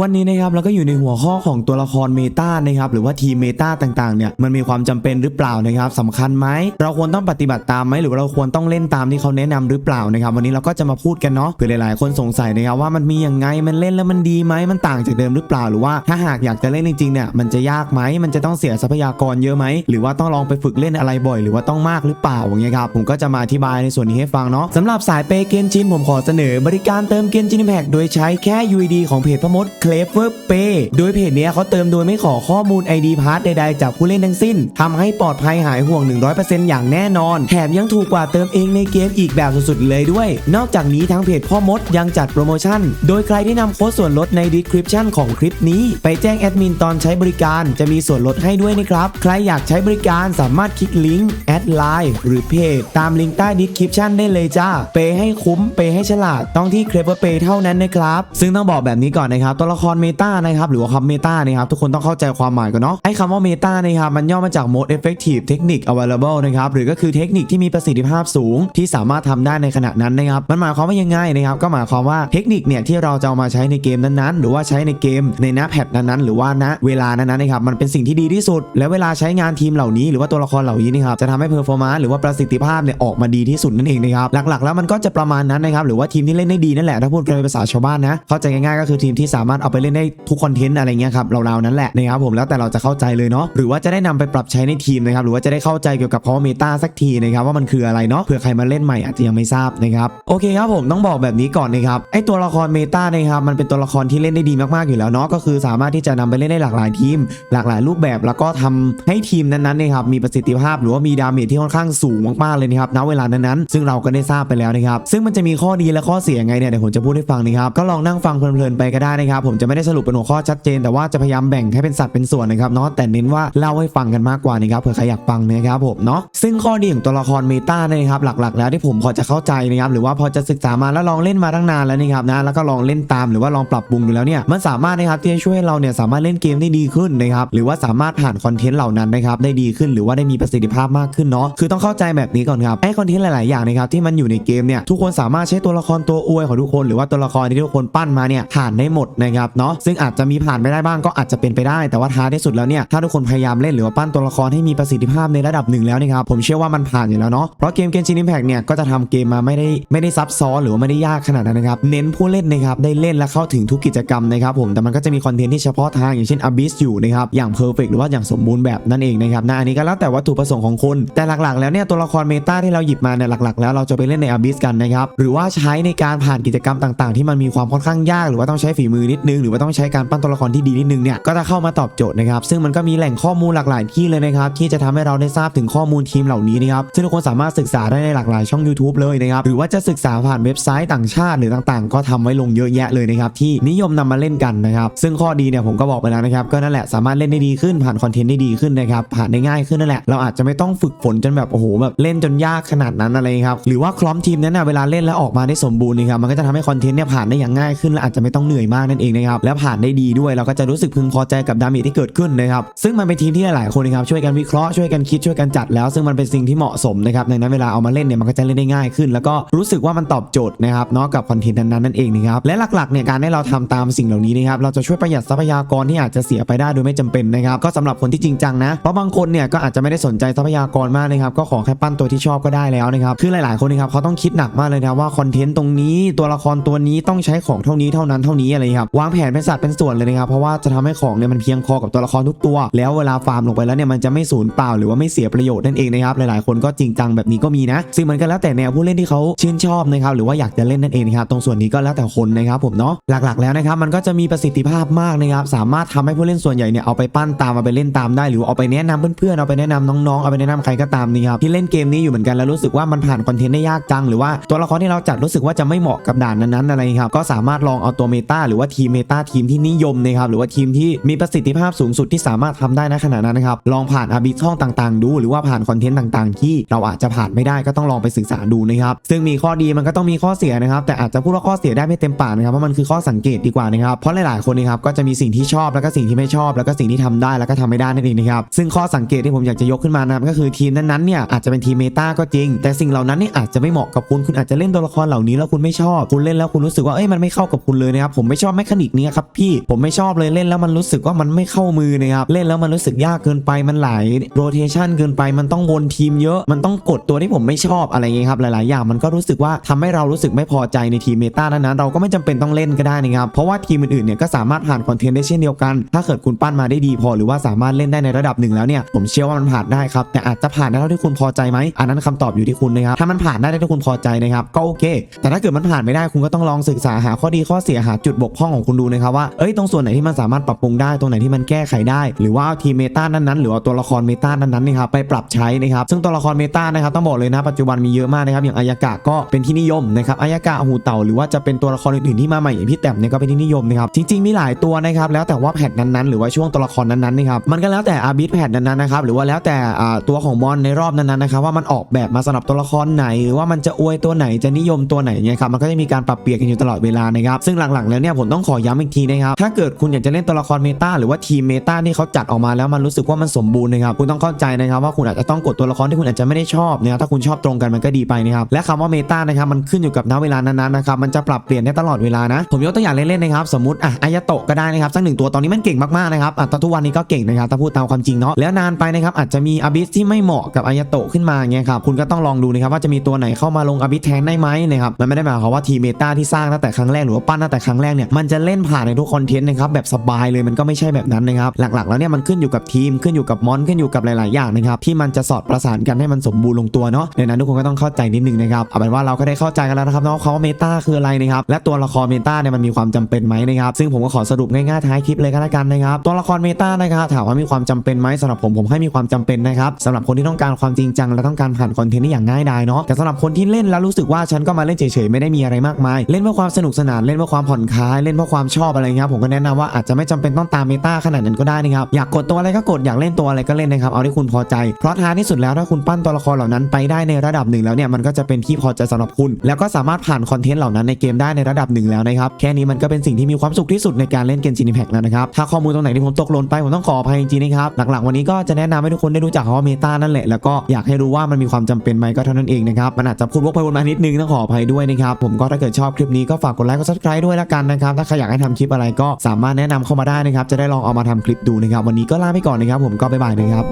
วันนี้นะครับเราก็อยู่ในหัวข้อของตัวละครเมตานะครับหรือว่าทีมเมตาต่างๆเนี่ยมันมีความจำเป็นหรือเปล่านะครับสำคัญไหมเราควรต้องปฏิบัติตามไหมหรือว่าเราควรต้องเล่นตามที่เขาแนะนำหรือเปล่านะครับวันนี้เราก็จะมาพูดกันเนาะเผื่อหลายๆคนสงสัยนะครับว่ามันมีอยังไงมันเล่นแล้วมันดีไหมมันต่างจากเดิมหรือเปล่าหรือว่าถ้าหากอยากจะเล่นจริงๆเนี่ยมันจะยากไหมมันจะต้องเสียทรัพยากรเยอะไหมหรือว่าต้องลองไปฝึกเล่นอะไรบ่อย หรือว่าต้องมากหรือเปล่าอย่างเงี้ยครับผมก็จะมาอธิบายในส่วนนี้ให้ฟังเนาะสำหรับสายเปย์เกนจินผมขอเสนอ บริการเติมเกนจินแพกโดยใช้แค่ UID ของเพจพมดเคลเวอร์เปโดยเพจนี้เขาเติมโดยไม่ขอข้อมูล ID พาร์ทใดๆจากผู้เล่นทั้งสิ้นทำให้ปลอดภัยหายห่วง 100%อย่างแน่นอน แถมยังถูกกว่าเติมเองในเกมอีกแบบสุดๆเลยด้วย นอกจากนี้ทางเพจพ่อมดยังจัดโปรโมชั่น โดยใครที่นำโค้ดส่วนลดใน description ของคลิปนี้ ไปแจ้งแอดมินตอนใช้บริการจะมีส่วนลดให้ด้วยนะครับ ใครอยากใช้บริการสามารถคลิกลิงก์แอดไลน์หรือเพจตามลิงก์ใต้ description ได้เลยจ้า เปให้คุ้ม เปให้ฉลาด ต้องที่ Clever Pay เท่านั้นนะครับ ซึ่งต้องบอกแบบนี้ก่อนนะครับตัวละครเมตานะครับหรือว่าคำเมตานะครับทุกคนต้องเข้าใจความหมายก่อนเนาะไอ้คำว่าเมตานะครับมันย่อมาจาก most effective technique available นะครับหรือก็คือเทคนิคที่มีประสิทธิภาพสูง ที่สามารถทำได้ในขณะนั้นนะครับมันหมายความว่ายังไงนะครับก็หมายความว่าเทคนิคเนี่ยที่เราจะเอามาใช้ในเกมนั้นๆ หรือว่าใช้ในเกมในหน้าแพทนั้นๆ หรือว่าณเวลานั้นๆนะครับมันเป็นสิ่งที่ดีที่สุด และเวลาใช้งานทีมเหล่านี้ หรือว่าตัวละครเหล่านี้นะครับจะทำให้เพอร์ฟอร์มานซ์หรือว่าประสิทธิภาพเนี่ยออกมาดีที่สุดนั่นเองนะครับหลักๆ แล้วมันก็จะประมาณนั้นนะครับหรือว่าทีมที่เล่นได้ดีนั่นแหละถ้าพูดกันเป็นภาษาชาวบ้านนะเข้าใจง่ายๆก็คือทีมที่สามารถเอาไปเล่นได้ทุกคอนเทนต์อะไรเงี้ยครับราวๆนั้นแหละนะครับผมแล้วแต่เราจะเข้าใจเลยเนาะหรือว่าจะได้นำไปปรับใช้ในทีมนะครับหรือว่าจะได้เข้าใจเกี่ยวกับคำว่าเมตาสักทีนะครับว่ามันคืออะไรเนาะเผื่อใครมาเล่นใหม่อาจจะยังไม่ทราบนะครับโอเคครับผมต้องบอกแบบนี้ก่อนนะครับไอตัวละครเมตานะครับมันเป็นตัวละครที่เล่นได้ดีมากๆอยู่แล้วเนาะก็คือสามารถที่จะนำไปเล่นได้หลากหลายทีม หลากหลายรูปแบบ แล้วก็ทำให้ทีมนั้นๆนะครับมีประสิทธิภาพ หรือว่ามีดาเมจที่ค่อนข้างสูงมากๆเลยนะครับณเวลานั้นๆซึ่งเราก็ได้ทราบไปแล้วนะครับซึ่งมันจะมีข้อดีและข้อเสียไงเนี่ยเดี๋ยวผมจะพูดให้ฟังนะครับก็ลองนั่งฟังเพลินๆไปก็ได้นะครับผมจะไม่ได้สรุปเป็นหัวข้อชัดเจน แต่ว่าจะพยายามแบ่งให้เป็นสัดเป็นส่วนนะครับเนาะแต่เน้นว่าเล่าให้ฟังกันมากกว่านะครับเผื่อใครอยากฟังนะครับผมเนาะซึ่งข้อดีของตัวละครเมตาเนี่ยครับหลักๆ แล้วที่ผมพอจะเข้าใจนะครับหรือว่าพอจะศึกษามาแล้วลองเล่นมาตั้งนานแล้วนะครับนะแล้วก็ลองเล่นตามหรือว่าลองปรับปรุงดูแล้วเนี่ยมันสามารถนะครับที่จะช่วยเราเนี่ยสามารถเล่นเกมได้ดีขึ้นนะครับหรือว่าสามารถผ่านคอนเทนต์เหล่านั้นนะครับได้ดีขึ้นหรือว่าได้มีประสิทธิภาพมากขึ้นเนาะคือต้องเข้าใจแบบนี้ก่อนครับไอคอนเทนต์หลายๆอย่างนะครับที่มันอยู่ในเกมเนี่ยทุกคนสามารถใช้ตัวละครตัวอวยของทุกคน หรือว่าตัวละครที่ทุกคนปั้นมาเนี่ยผ่านได้หมดนะครับเนาะซึ่งอาจจะมีผ่านไม่ได้บ้างก็อาจจะเป็นไปได้ แต่ว่าท้ายที่สุดแล้วเนี่ยถ้าทุกคนพยายามเล่นหรือว่าปั้นตัวละครให้มีประสิทธิภาพในระดับหนึ่งแล้วนะครับผมเชื่อว่ามันผ่านอยู่แล้วเนาะเพราะเกมเกมชินอิมแพกเนี่ยก็จะทำเกมมาไม่ได้ไม่ได้ซับซ้อนหรือว่าไม่ได้ยากขนาดนั้นนะครับเน้นผู้เล่นนะครับได้เล่นและเข้าถึงทุกกิจกรรมนะครับผมแต่มันก็จะมีคอนเทนต์ที่เฉพาะทางอย่างเช่น Abyss อยู่นะครับอย่างเพอร์เฟกหรือว่าอย่างสมบูรณ์แบบนั่นเองนะครับนะอันนี้ก็แล้วแต่วัตถุประสงค์ของคุณแต่หลักๆ แล้วเนี่ยตัวละครเมตาที่เราหยิบมาเนี่ยหลักๆ แล้วเราจะไปเล่นใน Abyss กันนะครับหรือว่าใช้ในการผ่านกิจกรรมต่าง ๆ ที่มันมีความค่อนข้างยาก หรือว่าต้องใช้ฝีมือนิดนึงหรือว่าต้องใช้การปั้นตัวละครที่ดีนิดนึงเนี่ยก็จะเข้ามาตอบโจทย์นะครับซึ่งมันก็มีแหล่งข้อมูลหลากหลายที่เลยนะครับที่จะทำให้เราได้ทราบถึงข้อมูลทีมเหล่านี้นะครับซึ่งทุกคนสามารถศึกษาได้ในหลากหลายช่อง YouTube เลยนะครับหรือว่าจะศึกษาผ่านเว็บไซต์ต่างชาติหรือต่างๆ ก็ทำไว้ลงเยอะแยะเลยนะครับที่นิยมนำมาเล่นกันนะครับซึ่งข้อดีเนี่ยผมก็บอกไปแล้วนะครับก็นั่นแหละสามารถเล่นได้ดีขึ้นผ่านคอนเทนต์ได้ดีขึ้นนะครับผ่านได้ง่ายขึ้นนั่นแหละเราอาจจะไม่ต้องฝึกฝนจนแบบโอ้โหแบบเล่นจนยากขนาดนั้นอะไรครับหรือว่าคล้อมทีมนั้นนะเวลาเล่นแล้วออกมาได้สมบูรณ์นะครับมันก็จะทำให้คอนเทนต์เนี่ยผ่านได้อย่างง่ายขึ้นและอาจจะไม่ต้องเหนื่อยมากนั่นเองนะครับแล้วผ่านได้ดีด้วยเราก็จะรู้สึกพึงพอใจกับดาเมจที่เกิดขึ้นนะครับซึ่งมันเป็นทีมที่หลายๆคนนะครับช่วยกันวิเคราะห์ช่วยกันคิดช่วยกันจัดแล้ว ซึ่งมันเป็นสิ่งที่เหมาะสมนะครับดังนั้นเวลาเอามาเล่นเนี่ยมันก็จะเล่นได้ง่ายขึ้น แล้วก็รู้สึกว่ามันตอบโจทย์นะครับเนาะกับคอนเทนต์นั้นๆนั่นเองนะครับและหลักๆเนี่ยการให้เราทำตามสิ่งเหล่านี้นะครับเราจะช่วยประหยัดทรัพยากรที่อาจจะเสียไปได้โดยไม่จำเป็นนะครับก็สำหรับคนที่จริงจังนะเพราะบางคนเนี่ยก็อาจจะไม่ได้สนใจทรัพยากรมากนะครับก็ขอแค่ปั้นตัวที่ชอบก็ได้แล้วนะครับคือหลายๆคนนะครับเขาต้องคิดหนักมากเลยนะว่าคอนเทนต์ตรงนี้ตัวละครตัวนี้ต้องใช้ของเท่านี้เท่านั้นเท่านี้อะไรครับวางแผนเป็นสัดเป็นส่วนเลยนะครับเพราะว่าจะทำให้ของเนี่ยมันเพียงพอกับตัวละครทุกตัว แล้วเวลาฟาร์มลงไปแล้วเนี่ยมันจะไม่สูญเปล่าหรือว่าไม่เสียประโยชน์นั่นเองนะครับหลายๆคนก็จริงจังแบบนี้ก็มีนะซึ่งมันก็แล้วแต่แนวผู้เล่นที่เขาชื่นชอบนะครับหรือว่าอยากจะเล่นนั่นเองนะครับตรงส่วนนี้ก็แล้วแต่คนนะครับผมเนาะหลักๆแล้วนะครับมันก็จะมีประสิทธิภาพมากนะครับสามารถทำให้ผู้เล่นส่วนใหญ่เนี่ยเอาไปปั้นตามเอาไปเล่นตามได้ หรือเอาไปแนะนำเพื่อนๆเอาไปแนะนำน้องๆเอาไปแนะนำใครก็ตามนี่ครับที่เล่นเกมนี้อยู่เหมือนกันแล้วรู้สึกว่ามันผ่านคอนเทนต์ได้ยากจังหรือว่าตัวละครที่เราจัดรู้สึกว่าจะไม่เหมาะกับด่านนั้นๆอะไรครับก็สามารถลองเอาตัวเมตาหรือว่าทีมเมตาทีมที่นิยมนะครับหรือว่าทีมที่มีประสิทธิภาพสูงสุดที่สามารถทำได้นะขณะนั้นนะครับลองผ่านอาบิช่องต่างๆ ดู หรือว่าผ่านคอนเทนต์ต่างๆ ที่เราอาจจะผ่านไม่ได้ก็ต้องลองไปศึกษาดูนะครับซึ่งมีข้อดีมันก็ต้องมีข้อเสียนะครับแต่อาจจะพูดว่าข้อเสียได้ไม่เต็มปากนะครับเพราะมันคือข้อสังเกตดีกว่านะครับเพราะหลายๆคนนะครับก็จะมีสิ่งที่ชอบแล้วก็สิ่งที่ไม่ชอบ แล้วก็สิ่งที่ทำได้แล้วก็ทำไม่ได้นั่นเองนะครับซึ่งข้อสังเกตที่ผมอยากจะยกขึ้นมานะครับก็คือทีมนั้นๆเนี่ยอาจจะเป็นทีมเมตาก็จริง แต่สิ่งเหล่านั้นเนี่ยอาจจะไม่เหมาะกับคุณคุณอาจจะเล่นตัวละครเหล่านี้แล้วคุณไม่ชอบคุณเล่นแล้วคุณรู้สึกว่าเอ้ยมันไม่เข้ากับคุณเลยนะครับผมไม่ชอบแมคานิกเนี้ยครับพี่ผมไม่ชอบเลยเล่นแล้วมันรู้สึกว่ามันไม่เข้ามือนะครับเล่นแล้วมันรู้สึกยากเกินไปมันหลายโรเทชันเกินไปมันต้องวนทีมเยอะ มันต้องกดตัวที่ผมไม่ชอบอะไรเงี้ยครับหลาย ๆ อย่างมันก็รู้สึกว่าทำให้เรารู้สึกไม่พอใจในทีมเมตานั้นๆเราก็ไม่จำเป็นต้องเล่นก็ได้นะครับเพราะว่าทีมอื่นๆเนี่ยก็สามารถผ่านคอนเทนต์ได้เช่นเดียวกัน ถ้าเกิดคุณปั้นมาได้ดีพอหรือว่าสามารถเล่นได้ในระดับหนึ่งแล้วเนี่ยผมเชื่อว่ามันผ่านได้ครับแต่อาจจะผ่านได้เท่าที่คุณพอใจไหมอันนั้นคำตอบอยู่ที่คุณนะครับถ้ามันผ่านได้เท่าที่คุณพอใจนะครับก็โอเค แต่ถ้าเกิดมันผ่านไม่ได้คุณก็ต้องลองศึกษาหาข้อดีข้อเสียหาจุดบกพร่องของคุณณดูนะครับว่าเอ้ยตรงส่วนไหนที่มันสามารถปรับปรุงได้ตรงไหนที่มันแก้ไขได้ หรือว่าเอาทีเมตานั้นๆหรือเอาตัวละครเมตานั้นๆนะครับไปปรับใช้นะครับซึ่งตัวละครเมตานะครับต้องบอกเลยนะปัจจุบันมีเยอะมากนะครับอย่างอายากะก็เป็นที่นิยมนะครับอายากะหูเต่าหรือว่าจะเป็นตัวละครอื่นๆที่มาใหม่อย่างพี่แต้มเนี่ยก็เป็นที่นิยมนะครับจริงๆมีหลายตัวนะครับแล้วแต่ว่าแพทนั้นๆ หรือว่าช่วงตัวละครนั้นๆนะครับมันก็แล้วแต่อาบิทแพทนั้นๆนะครับหรือว่าแล้วแต่ตัวของมอนในรอบนั้นๆนะครับว่ามันออกแบบมาสำหรับตัวละครไหน หรือว่ามันจะอวยตัวไหนจะนิยมตัวไหนเนี่ยครับมันก็จะมีการปรับเปลี่ยนกันอยู่ตลอดเวลานะครับซึ่งหลังๆแล้วเนี่ยผมต้องขอย้ำอีกทีนะครับ ถ้าเกิดคุณอยากจะเล่นตัวละครเมตาหรือว่าทีมเมตาที่เขาจัดออกมาแล้วมันรู้สึกว่ามันสมบูรณ์นะครับคุณต้องเข้าใจนะครับว่าคุณอาจจะต้องกดตัวละครที่คุณอาจจะไม่ได้ชอบนะครับถ้าคุณชอบตรงกันมันก็ดีไปนะครับและคำว่าเมตานะครับมันขึ้นอยู่กับณเวลานั้นๆนะครับมันจะปรับเปลี่ยนได้ตลอดเวลานะผมยกตัวอย่างเล่นๆนะครับสมมติอะอายโตะก็ได้นะครับสักหนึ่งตัวตอนนี้มันเก่งมากๆนะครับอะตอนทุกวันนี้ก็เก่งนะครับถ้าพูดตามความจริงเนาะแล้วนานไปนะครับอาจจะมีอาบิสที่ไม่เหมาะกับอายโตะขึ้นมาเงี้ยครับคุณก็ต้องลองดูนะครับว่าจะมีตัวไหนเข้ามาลงอบิสแทนได้ไหมนะครับมันไม่ได้หมายความว่าทีเมตาที่สร้างตั้งแต่ครั้งแรกหรือว่าปั้นตั้งแต่ครั้งแรกเนี่ยมันจะเลล่นผ่านในทุกคอนเทนต์นะครับแบบสบายเลยมันก็ไม่ใช่แบบนั้นนะครับหลักๆ แล้วเนี่ยมันขึ้นอยู่กับทีมขึ้นอยู่กับมอนขึ้นอยู่กับหลาย ๆ อย่างนะครับที่มันจะสอดประสานกันให้มันสมบูรณ์ลงตัวเนาะดังนั้นทุกคนก็ต้องเข้าใจนิดนึงนะครับเอาเป็นว่าเราก็ได้เข้าใจกันแล้วนะครับเนาะคำว่าเมตาคืออะไรนะครับและตัวละครเมตาเนี่ยมันมีความจำเป็นไหมนะครับซึ่งผมก็ขอสรุปง่าย ๆ ท้ายคลิปเลยก็แล้วกันนะครับตัวละครเมตานะครับถามว่ามีความจำเป็นไหมสำหรับผมผมให้มีความจำเป็นนะครับสำหรับคนที่ต้องการความจริงจังและต้องการผ่านคอนเทนต์อย่างง่ายดายเนาะแต่สำหรับคนที่เล่นแล้วรู้สึกว่าฉันก็มาเล่นเฉยๆไม่ได้มีอะไรมากมาย เล่นเพื่อความสนุกสนานเล่นเพื่อความผ่อนคลายเล่นเพื่อความชอบอะไรเงี้ยผมก็แนะนำว่าอาจจะไม่จำเป็นต้องตามเมตาขนาดนั้นก็ได้นะครับอยากกดตัวอะไรก็กดอยากเล่นตัวอะไรก็เล่นนะครับเอาที่คุณพอใจเพราะท้ายที่สุดแล้วถ้าคุณปั้นตัวละครเหล่านั้นไปได้ในระดับหนึ่งแล้วเนี่ยมันก็จะเป็นที่พอใจสำหรับคุณ แล้วก็สามารถผ่านคอนเทนต์เหล่านั้นในเกมได้ในระดับหนึ่งแล้วนะครับแค่นี้มันก็เป็นสิ่งที่มีความสุขที่สุดในการเล่นเกมจินิแพกแล้วนะครับถ้าข้อมูลตรงไหนที่ผมตกหล่นไปผมต้องขออภัยจริงๆนะครับหลักๆวันนี้ก็จะแนะนำให้ทุกคนได้รู้จักคำว่าเมตานั่นแหละแล้วก็อยากให้รู้ว่ามันมีความจำเป็นไหมก็เท่านั้นเองนะครับมันอาจจะพูดวกไปวนมานิดนึงต้องขออภัยด้วยนะครับผมก็ถ้าเกิดชอบคลิปนี้ก็ฝากกดไลค์กด subscribe ด้วยละกันนะครับถ้าใครอยากให้ทำคลิปอะไรก็สามารถแนะนำเข้ามาได้นะครับ จะได้ลองเอามาทำคลิปดูนะครับ วันนี้ก็ลาไปก่อนนะครับ ผมก็บ๊ายบายนะครับ